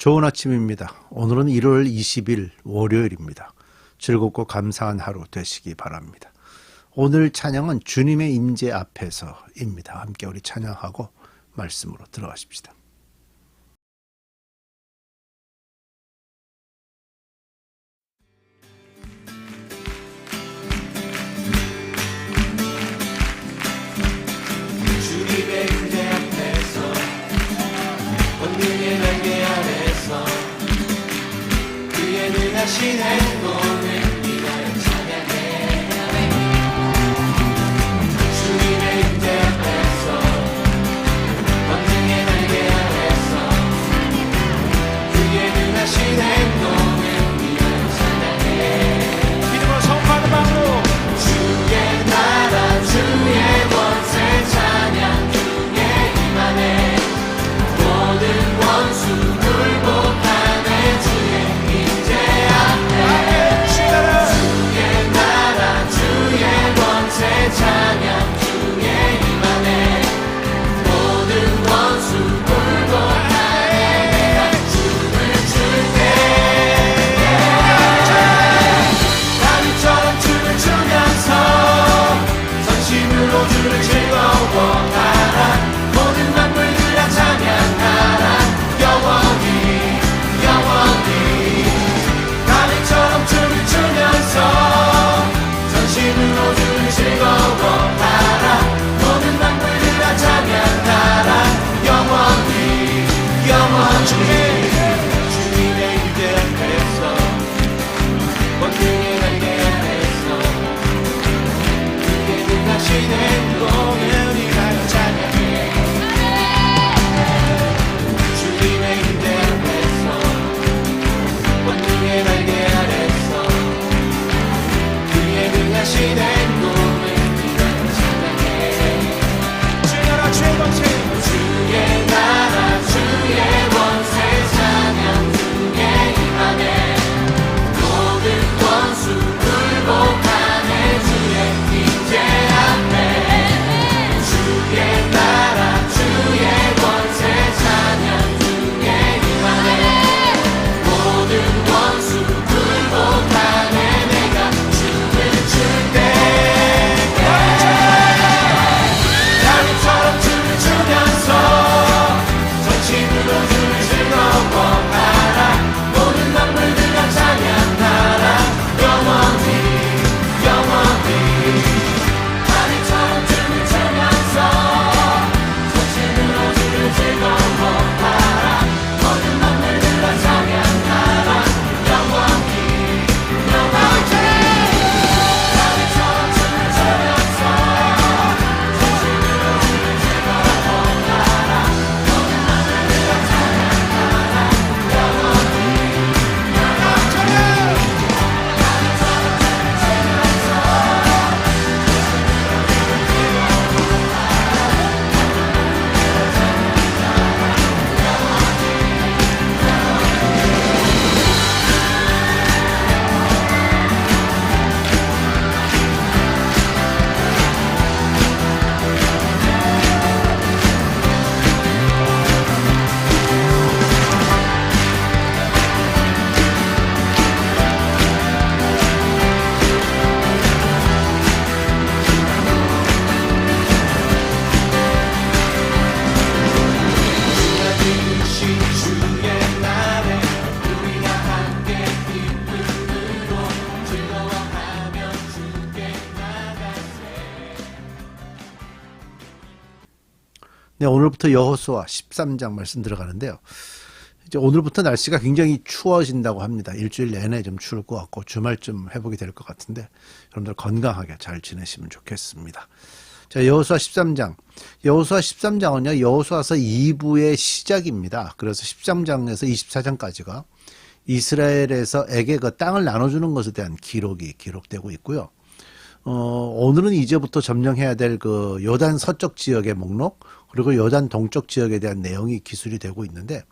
좋은 아침입니다. 오늘은 1월 20일 월요일입니다. 즐겁고 감사한 하루 되시기 바랍니다. 오늘 찬양은 주님의 임재 앞에서입니다. 함께 우리 찬양하고 말씀으로 들어가십시다. 주님의 그대 앞에서 원능의 날개 아래 능하신 행동을 주 네, 오늘부터 여호수아 13장 말씀 들어가는데요. 이제 오늘부터 날씨가 굉장히 추워진다고 합니다. 일주일 내내 좀 추울 것 같고 주말쯤 회복이 될 것 같은데 여러분들 건강하게 잘 지내시면 좋겠습니다. 자, 여호수아 13장. 여호수아 13장은요. 여호수아서 2부의 시작입니다. 그래서 13장에서 24장까지가 이스라엘에서 에게 그 땅을 나눠주는 것에 대한 기록이 기록되고 있고요. 어, 오늘은 이제부터 점령해야 될 그 요단 서쪽 지역의 목록 그리고 요단 동쪽 지역에 대한 내용이 기술이 되고 있는데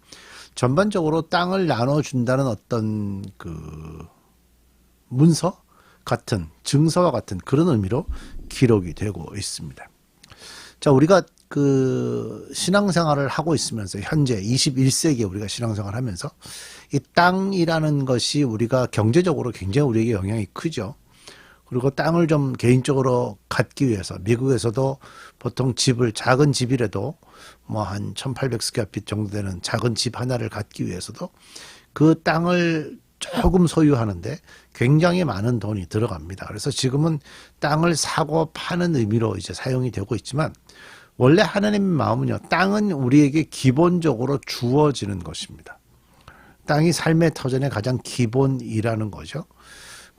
전반적으로 땅을 나눠준다는 어떤 그 문서 같은 증서와 같은 그런 의미로 기록이 되고 있습니다. 자, 우리가 그 신앙생활을 하고 있으면서 현재 21세기에 우리가 신앙생활을 하면서 이 땅이라는 것이 우리가 경제적으로 굉장히 우리에게 영향이 크죠. 그리고 땅을 좀 개인적으로 갖기 위해서 미국에서도 보통 집을 작은 집이라도 뭐 한 1800스퀘어핏 정도 되는 작은 집 하나를 갖기 위해서도 그 땅을 조금 소유하는데 굉장히 많은 돈이 들어갑니다. 그래서 지금은 땅을 사고 파는 의미로 이제 사용이 되고 있지만 원래 하나님의 마음은요, 땅은 우리에게 기본적으로 주어지는 것입니다. 땅이 삶의 터전의 가장 기본이라는 거죠.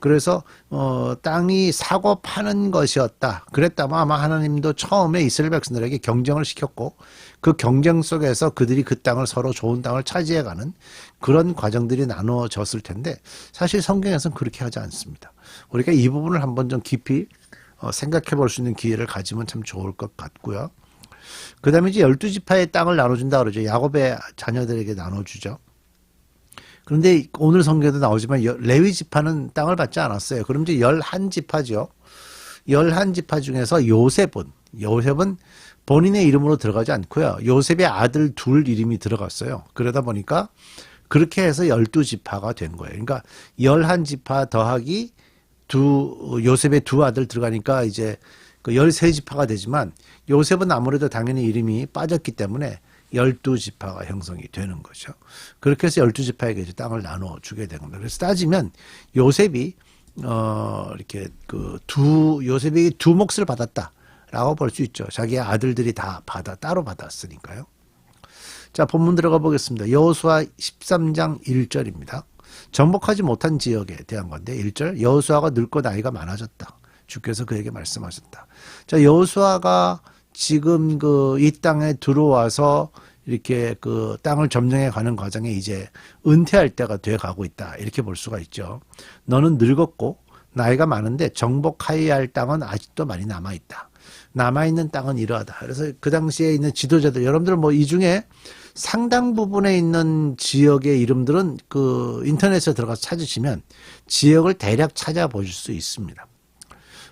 그래서 어 땅이 사고 파는 것이었다. 그랬다면 아마 하나님도 처음에 이스라엘 백성들에게 경쟁을 시켰고 그 경쟁 속에서 그들이 그 땅을 서로 좋은 땅을 차지해가는 그런 과정들이 나누어졌을 텐데 사실 성경에서는 그렇게 하지 않습니다. 우리가 이 부분을 한번 좀 깊이 어, 생각해 볼 수 있는 기회를 가지면 참 좋을 것 같고요. 그 다음에 이제 열두 지파의 땅을 나눠준다 그러죠. 야곱의 자녀들에게 나눠주죠. 그런데 오늘 성경에도 나오지만 여- 레위 지파는 땅을 받지 않았어요. 그럼 이제 열한 지파죠. 열한 지파 중에서 요셉은 요셉은 본인의 이름으로 들어가지 않고요. 요셉의 아들 둘 이름이 들어갔어요. 그러다 보니까 그렇게 해서 열두 지파가 된 거예요. 그러니까 열한 지파 더하기 두 요셉의 두 아들 들어가니까 이제 그 열세 지파가 되지만 요셉은 아무래도 당연히 이름이 빠졌기 때문에 열두 지파가 형성이 되는 거죠. 그렇게 해서 열두 지파에게 이제 땅을 나눠 주게 된 겁니다. 그래서 따지면 요셉이 어 이렇게 그 두 요셉이 두 몫을 받았다라고 볼 수 있죠. 자기의 아들들이 다 받아 따로 받았으니까요. 자, 본문 들어가 보겠습니다. 여호수아 13장 1절입니다. 정복하지 못한 지역에 대한 건데 1절 여호수아가 늙고 나이가 많아졌다. 주께서 그에게 말씀하셨다. 자, 여호수아가 지금 그 이 땅에 들어와서 이렇게 그 땅을 점령해 가는 과정에 이제 은퇴할 때가 돼 가고 있다. 이렇게 볼 수가 있죠. 너는 늙었고 나이가 많은데 정복하여야 할 땅은 아직도 많이 남아 있다. 남아 있는 땅은 이러하다. 그래서 그 당시에 있는 지도자들 여러분들 뭐 이 중에 상당 부분에 있는 지역의 이름들은 그 인터넷에 들어가서 찾으시면 지역을 대략 찾아보실 수 있습니다.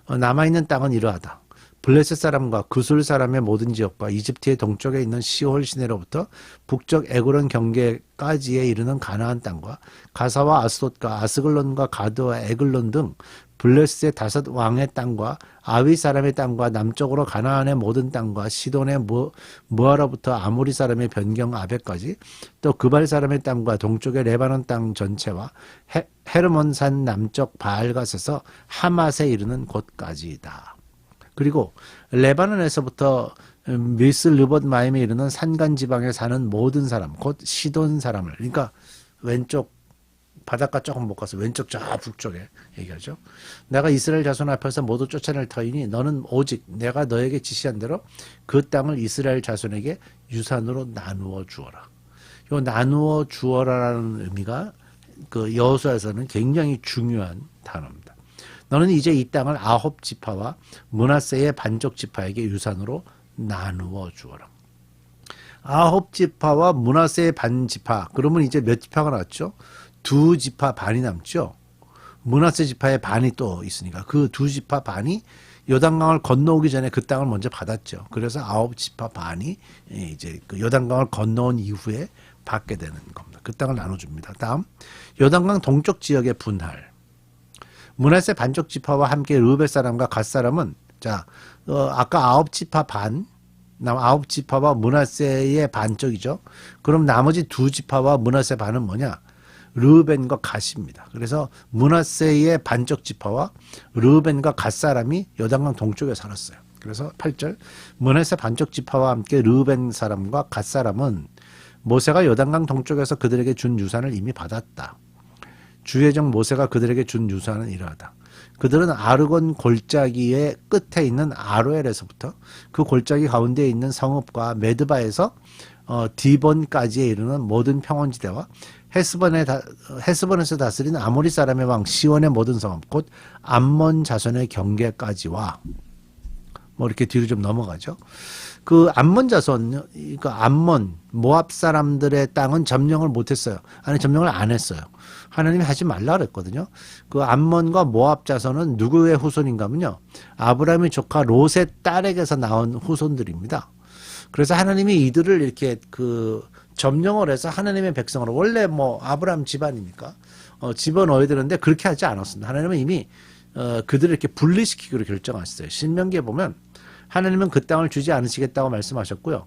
어, 남아 있는 땅은 이러하다. 블레셋 사람과 그술 사람의 모든 지역과 이집트의 동쪽에 있는 시홀 시내로부터 북쪽 에그론 경계까지에 이르는 가나안 땅과 가사와 아스돗과 아스글론과 가드와 에글론 등 블레셋의 다섯 왕의 땅과 아위 사람의 땅과 남쪽으로 가나안의 모든 땅과 시돈의 무, 무아로부터 아모리 사람의 변경 아베까지 또 그발 사람의 땅과 동쪽의 레바논 땅 전체와 헤, 헤르몬산 남쪽 바알갓에서 하맛에 이르는 곳까지이다. 그리고 레바논에서부터 미스 르봇 마임에 이르는 산간 지방에 사는 모든 사람, 곧 시돈 사람을, 그러니까 왼쪽 바닷가 조금 못 가서 왼쪽 저 북쪽에 얘기하죠. 내가 이스라엘 자손 앞에서 모두 쫓아낼 터이니 너는 오직 내가 너에게 지시한 대로 그 땅을 이스라엘 자손에게 유산으로 나누어 주어라. 요 나누어 주어라라는 의미가 그 여호수아에서는 굉장히 중요한 단어입니다. 너는 이제 이 땅을 아홉 지파와 문하세의 반쪽 지파에게 유산으로 나누어 주어라. 아홉 지파와 문하세의 반 지파. 그러면 이제 몇 지파가 났죠? 두 지파 반이 남죠. 문하세 지파의 반이 또 있으니까 그 두 지파 반이 요단강을 건너오기 전에 그 땅을 먼저 받았죠. 그래서 아홉 지파 반이 이제 그 요단강을 건너온 이후에 받게 되는 겁니다. 그 땅을 나눠줍니다. 다음 요단강 동쪽 지역의 분할. 문하세 반쪽 지파와 함께 르벳 사람과 갓 사람은 자 어, 아까 아홉 지파 반남 아홉 지파와 문하세의 반쪽이죠. 그럼 나머지 두 지파와 문하세 반은 뭐냐? 르벤과 갓입니다. 그래서 문하세의 반쪽 지파와 르벤과 갓 사람이 요단강 동쪽에 살았어요. 그래서 8절 문하세 반쪽 지파와 함께 르벤 사람과 갓 사람은 모세가 요단강 동쪽에서 그들에게 준 유산을 이미 받았다. 주의 종 모세가 그들에게 준 유산은 이러하다. 그들은 아르곤 골짜기의 끝에 있는 아로엘에서부터 그 골짜기 가운데 있는 성읍과 메드바에서 어, 디본까지에 이르는 모든 평원지대와 헤스본에 다, 헤스본에서 다스리는 아모리 사람의 왕 시원의 모든 성읍 곧 암몬 자손의 경계까지와 뭐 이렇게 뒤로 좀 넘어가죠. 그 암몬 자손, 그 암몬 모압 사람들의 땅은 점령을 못했어요. 아니 점령을 안 했어요. 하나님이 하지 말라 그랬거든요. 그 암몬과 모압 자손은 누구의 후손인가면요. 아브라함의 조카 롯의 딸에게서 나온 후손들입니다. 그래서 하나님이 이들을 이렇게 그 점령을 해서 하나님의 백성으로 원래 뭐 아브라함 집안이니까 어, 집어넣어야 되는데 그렇게 하지 않았습니다. 하나님은 이미 어, 그들을 이렇게 분리시키기로 결정하셨어요. 신명기에 보면 하나님은 그 땅을 주지 않으시겠다고 말씀하셨고요.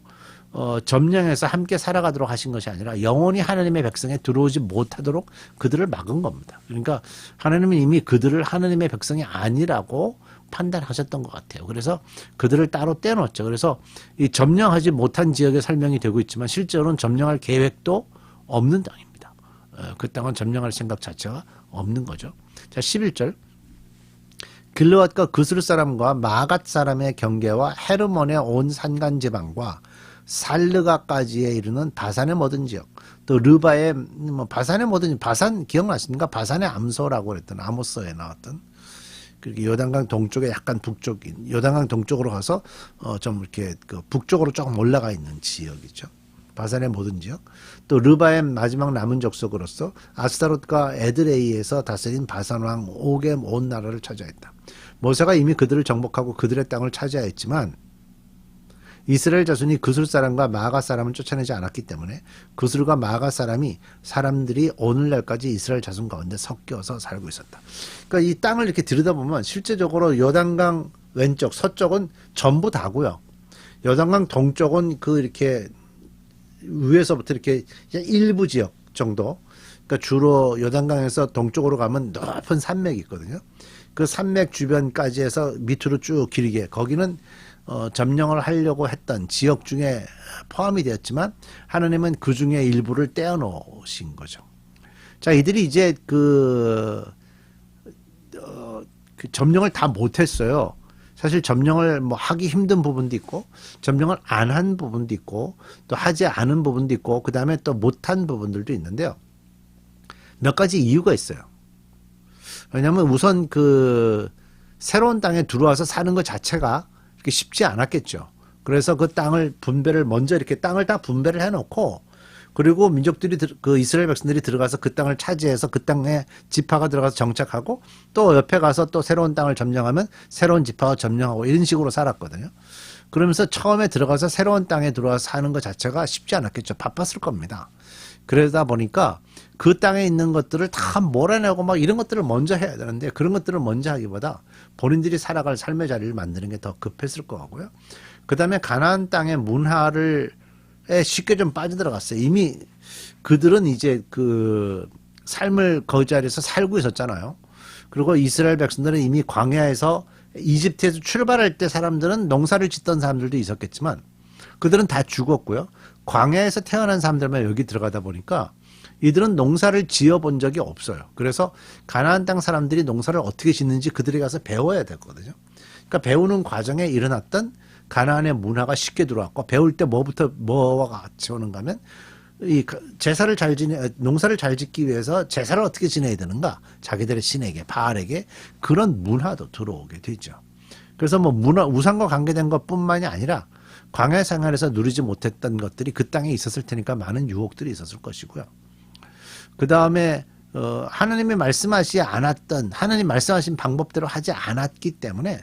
어, 점령해서 함께 살아가도록 하신 것이 아니라 영원히 하나님의 백성에 들어오지 못하도록 그들을 막은 겁니다. 그러니까 하나님은 이미 그들을 하나님의 백성이 아니라고 판단하셨던 것 같아요. 그래서 그들을 따로 떼놓았죠. 그래서 이 점령하지 못한 지역에 설명이 되고 있지만 실제로는 점령할 계획도 없는 땅입니다. 어, 그 땅은 점령할 생각 자체가 없는 거죠. 자, 11절. 길르앗과 그스르 사람과 마갓 사람의 경계와 헤르몬의 온 산간 지방과 살르가까지에 이르는 바산의 모든 지역 또 르바의 뭐 바산의 모든 바산 기억나십니까? 바산의 암소라고 그랬던 아모스에 나왔던 그리고 요단강 동쪽에 약간 북쪽인 요단강 동쪽으로 가서 어 좀 이렇게 그 북쪽으로 조금 올라가 있는 지역이죠. 바산의 모든 지역 또 르바의 마지막 남은 족속으로서 아스타롯과 에드레이에서 다스린 바산 왕 옥의 온 나라를 차지했다. 모세가 이미 그들을 정복하고 그들의 땅을 차지하였지만 이스라엘 자손이 그술 사람과 마가 사람을 쫓아내지 않았기 때문에 그술과 마가 사람이 사람들이 오늘날까지 이스라엘 자손 가운데 섞여서 살고 있었다. 그러니까 이 땅을 이렇게 들여다보면 실제적으로 요단강 왼쪽 서쪽은 전부 다고요. 요단강 동쪽은 그 이렇게 위에서부터 이렇게 일부 지역 정도. 그러니까 주로 요단강에서 동쪽으로 가면 높은 산맥이 있거든요. 그 산맥 주변까지 해서 밑으로 쭉 길게 거기는 어, 점령을 하려고 했던 지역 중에 포함이 되었지만 하나님은 그 중에 일부를 떼어 놓으신 거죠. 자, 이들이 이제 그, 어, 그 점령을 다 못했어요. 사실 점령을 뭐 하기 힘든 부분도 있고, 점령을 안 한 부분도 있고, 또 하지 않은 부분도 있고, 그 다음에 또 못한 부분들도 있는데요. 몇 가지 이유가 있어요. 왜냐하면 우선 그 새로운 땅에 들어와서 사는 것 자체가 그렇게 쉽지 않았겠죠. 그래서 그 땅을 분배를 먼저 이렇게 땅을 다 분배를 해놓고 그리고 민족들이 들- 그 이스라엘 백성들이 들어가서 그 땅을 차지해서 그 땅에 지파가 들어가서 정착하고 또 옆에 가서 또 새로운 땅을 점령하면 새로운 지파가 점령하고 이런 식으로 살았거든요. 그러면서 처음에 들어가서 새로운 땅에 들어와서 사는 것 자체가 쉽지 않았겠죠. 바빴을 겁니다. 그러다 보니까 그 땅에 있는 것들을 다 몰아내고 막 이런 것들을 먼저 해야 되는데 그런 것들을 먼저 하기보다 본인들이 살아갈 삶의 자리를 만드는 게 더 급했을 것 같고요. 그 다음에 가나안 땅의 문화를 에 쉽게 좀 빠져들어갔어요. 이미 그들은 이제 그 삶을 그 자리에서 살고 있었잖아요. 그리고 이스라엘 백성들은 이미 광야에서 이집트에서 출발할 때 사람들은 농사를 짓던 사람들도 있었겠지만 그들은 다 죽었고요. 광야에서 태어난 사람들만 여기 들어가다 보니까 이들은 농사를 지어 본 적이 없어요. 그래서 가나안 땅 사람들이 농사를 어떻게 짓는지 그들이 가서 배워야 되거든요. 그러니까 배우는 과정에 일어났던 가나안의 문화가 쉽게 들어왔고 배울 때 뭐부터 뭐와 같이 오는가 하면 이 제사를 잘 지내 농사를 잘 짓기 위해서 제사를 어떻게 지내야 되는가 자기들의 신에게 바알에게 그런 문화도 들어오게 되죠. 그래서 뭐 문화 우상과 관계된 것뿐만이 아니라 광야 생활에서 누리지 못했던 것들이 그 땅에 있었을 테니까 많은 유혹들이 있었을 것이고요. 그 다음에 어, 하나님이 말씀하지 않았던 하나님 말씀하신 방법대로 하지 않았기 때문에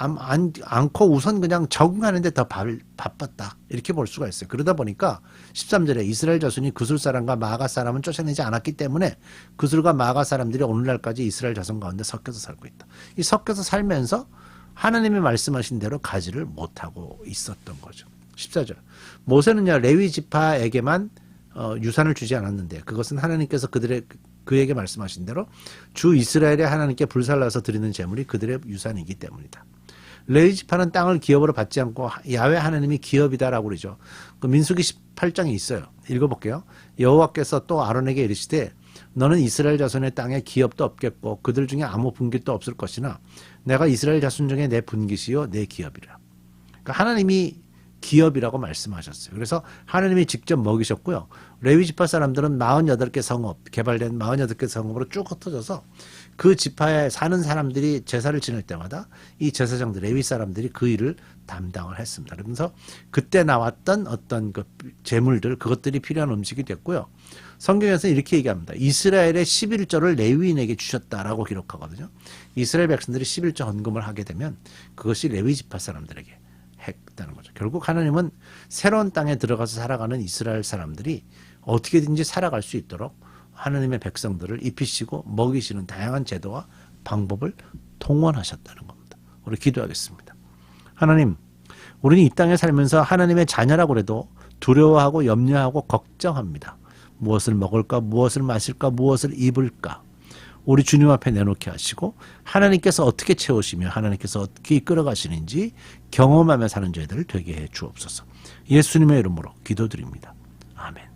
안, 안, 않고 우선 그냥 적응하는데 더 바, 바빴다 이렇게 볼 수가 있어요. 그러다 보니까 13절에 이스라엘 자손이 그술 사람과 마가 사람은 쫓아내지 않았기 때문에 그술과 마가 사람들이 오늘날까지 이스라엘 자손 가운데 섞여서 살고 있다. 이 섞여서 살면서 하나님이 말씀하신 대로 가지를 못하고 있었던 거죠. 14절 모세는요 레위 지파에게만 어, 유산을 주지 않았는데 그것은 하나님께서 그들의 그에게 말씀하신 대로 주 이스라엘의 하나님께 불살라서 드리는 제물이 그들의 유산이기 때문이다. 레위 지파는 땅을 기업으로 받지 않고 야외 하나님이 기업이다라고 그러죠. 그 민수기 18장에 있어요. 읽어볼게요. 여호와께서 또 아론에게 이르시되 너는 이스라엘 자손의 땅에 기업도 없겠고 그들 중에 아무 분깃도 없을 것이나 내가 이스라엘 자손 중에 내 분깃이요 내 기업이라. 그러니까 하나님이 기업이라고 말씀하셨어요. 그래서 하나님이 직접 먹이셨고요. 레위 지파 사람들은 48개 성읍, 개발된 48개 성읍으로 쭉 흩어져서 그 지파에 사는 사람들이 제사를 지낼 때마다 이 제사장들, 레위 사람들이 그 일을 담당을 했습니다. 그러면서 그때 나왔던 어떤 그 재물들, 그것들이 필요한 음식이 됐고요. 성경에서 이렇게 얘기합니다. 이스라엘의 11조를 레위인에게 주셨다라고 기록하거든요. 이스라엘 백성들이 11조 헌금을 하게 되면 그것이 레위 지파 사람들에게 했다는 거죠. 결국 하나님은 새로운 땅에 들어가서 살아가는 이스라엘 사람들이 어떻게든지 살아갈 수 있도록 하나님의 백성들을 입히시고 먹이시는 다양한 제도와 방법을 동원하셨다는 겁니다. 우리 기도하겠습니다. 하나님, 우리는 이 땅에 살면서 하나님의 자녀라고 해도 두려워하고 염려하고 걱정합니다. 무엇을 먹을까, 무엇을 마실까, 무엇을 입을까. 우리 주님 앞에 내놓게 하시고 하나님께서 어떻게 채우시며 하나님께서 어떻게 이끌어 가시는지 경험하며 사는 저희들 되게 해 주옵소서. 예수님의 이름으로 기도드립니다. 아멘.